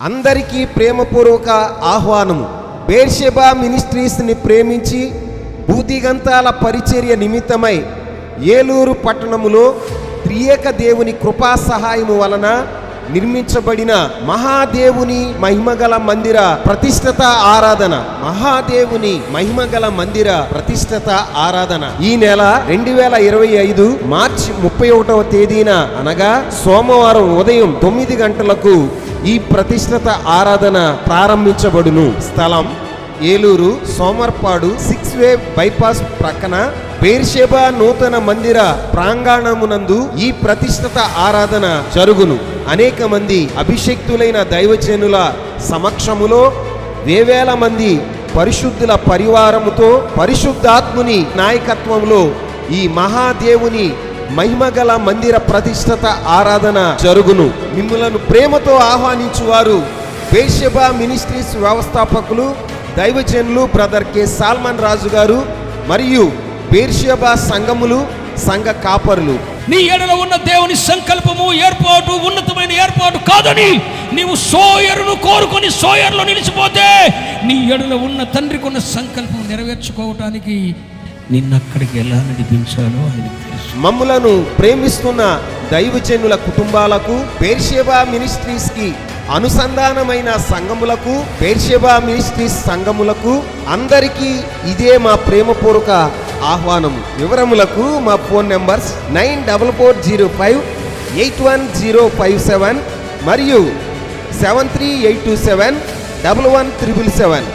అందరికీ ప్రేమపూర్వక ఆహ్వానము. బేర్షెబా మినిస్ట్రీస్ని ప్రేమించి భూదిగంతాల పరిచర్య నిమిత్తమై ఏలూరు పట్టణములో త్రియేక దేవుని కృపా సహాయము వలన నిర్మించబడిన మహాదేవుని మహిమగల మందిర ప్రతిష్టత ఆరాధన. మహాదేవుని మహిమగల మందిర ప్రతిష్ఠత ఆరాధన. ఈ నెల రెండు వేల ఇరవై ఐదు మార్చి ముప్పై ఒకటవ తేదీన అనగా సోమవారం ఉదయం తొమ్మిది గంటలకు ఈ ప్రతిష్ఠత ఆరాధన ప్రారంభించబడును. స్థలం Eluru Somarpadu six way bypass ప్రక్కన బేర్షెబా నూతన మందిర ప్రాంగణమునందు ఈ ప్రతిష్ఠత ఆరాధన జరుగును. అనేక మంది అభిషక్తులైన దైవజనుల సమక్షములో వేవేల మంది పరిశుద్ధుల పరివారముతో పరిశుద్ధాత్ముని నాయకత్వంలో ఈ మహాదేవుని మహిమగల మందిర ప్రతిష్టత ఆరాధన జరుగును. మిమ్మలను ప్రేమతో ఆహ్వానించువారు బేషబా మినిస్ట్రీస్ వ్యవస్థాపకులు దైవజనులు బ్రదర్ కె. సాల్మన్ రాజు గారు మరియు బేర్షబా సంఘములు సంఘ కాపరులు. నీ ఎడల ఉన్న దేవుని సంకల్పము ఏర్పాటు ఉన్నతమైన ఏర్పాటు కాదని నీవు సోయరును కోరుకొని సోయర్లో నిలిచిపోతే నీ ఎడల ఉన్న తండ్రికి ఉన్న సంకల్పం నెరవేర్చుకోవటానికి నిన్నక్కడికి ఎలా నడిపించాలో ఆయన మమ్ములను ప్రేమిస్తున్న దైవజనుల కుటుంబాలకు బేర్షెబా మినిస్ట్రీస్కి అనుసంధానమైన సంఘములకు బేర్షెబా మినిస్ట్రీస్ సంఘములకు అందరికీ ఇదే మా ప్రేమపూర్వక ఆహ్వానము వివరములకు మా phone numbers nine double four zero five eight one zero five seven మరియు seven three eight two seven double one triple seven.